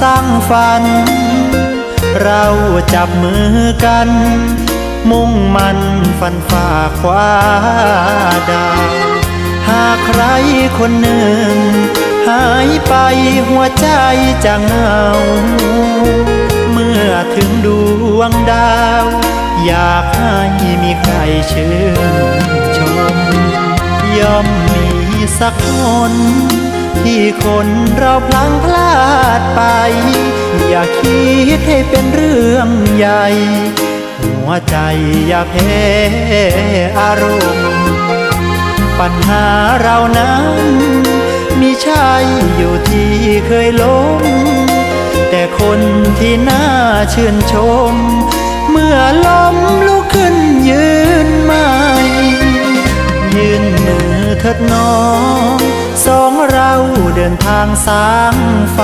สร้างฝัน เราจับมือกัน มุ่งมันฟันฝ่าคว้าดาวหากใครคนหนึ่ง หายไปหัวใจจะเหงา เมื่อถึงดวงดาว อยากให้มีใครชื่นชม ย่อมมีสักคนที่คนเราพลังพลาด ไป อย่าคิดให้เป็นเรื่องใหญ่ หัวใจอย่าแพ้อารมณ์ ปัญหาเรานั้นมีใช่อยู่ที่เคยล้ม แต่คนที่น่าชื่นชม เมื่อล้มลุกขึ้นยืนใหม่ยืนมือเถิดน้อง สองเราเดินทางสร้างฝัน